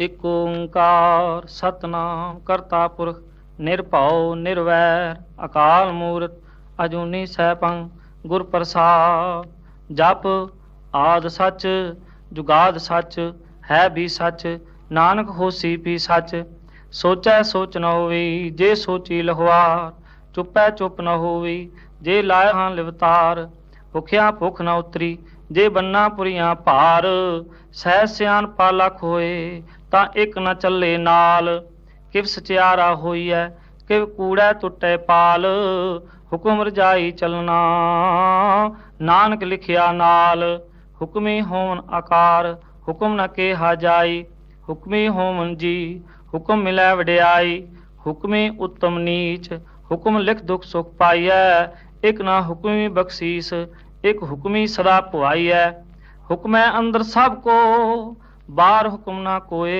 ਇਕ ਓੰਕਾਰ ਸਤਨਾਮ ਕਰਤਾ ਪੁਰਖ, ਨਿਰਭਉ, ਨਿਰਵੈਰ, ਅਕਾਲ ਮੂਰਤ, ਅਜੂਨੀ ਸੈਭੰ, ਗੁਰ ਪ੍ਰਸਾਦ, ਜਪ ਆਦ ਸੱਚ, ਜੁਗਾਦ ਸੱਚ, ਹੈ ਵੀ ਸੱਚ, ਨਾਨਕ ਹੋਸੀ ਵੀ ਸੱਚ, ਸੋਚੈ ਸੋਚ ਨ ਹੋਵੀ, ਜੇ ਸੋਚੀ ਲਹਵਾਰ ਚੁੱਪੈ ਚੁੱਪ ਨ ਹੋਵੀ, ਜੇ ਲਾਇ ਹਾਂ ਲਿਵਤਾਰ, ਭੁਖਿਆ ਭੁਖ ਨ ਉਤਰੀ ਜੇ ਬੰਨਾ ਪੁਰੀਆਂ ਭਾਰ, ਸਹਿ ਸਿਆਨ ਪਾਲਕ ਹੋਏ ਤਾਂ ਇੱਕ ਨਾ ਚੱਲੇ ਨਾਲ। ਕਿਵ ਸਚਿਆਰਾ ਹੋਈਐ, ਕਿਵ ਕੂੜੈ ਟੁੱਟੇ ਪਾਲ। ਹੁਕਮ ਰਜਾਈ ਚਲਣਾ, ਨਾਨਕ ਲਿਖਿਆ ਨਾਲ। ਹੁਕਮੀ ਹੋਵਨ ਆਕਾਰ, ਹੁਕਮ ਨ ਕੇਹਾ ਜਾਈ। ਹੁਕਮੀ ਹੋਵਨ ਜੀ, ਹੁਕਮ ਮਿਲੈ ਵਡਿਆਈ। ਹੁਕਮੀ ਉਤਮ ਨੀਚ, ਹੁਕਮ ਲਿਖ ਦੁਖ ਸੁਖ ਪਾਈਐ। ਇਕ ਨਾ ਹੁਕਮੀ ਬਖਸ਼ੀਸ ਇੱਕ ਹੁਕਮੀ ਸਦਾ ਪੁਆਈ ਹੈ ਹੁਕਮੈ ਅੰਦਰ ਸਭ ਕੋ ਬਾਹਰ ਹੁਕਮ ਨਾ ਕੋਏ।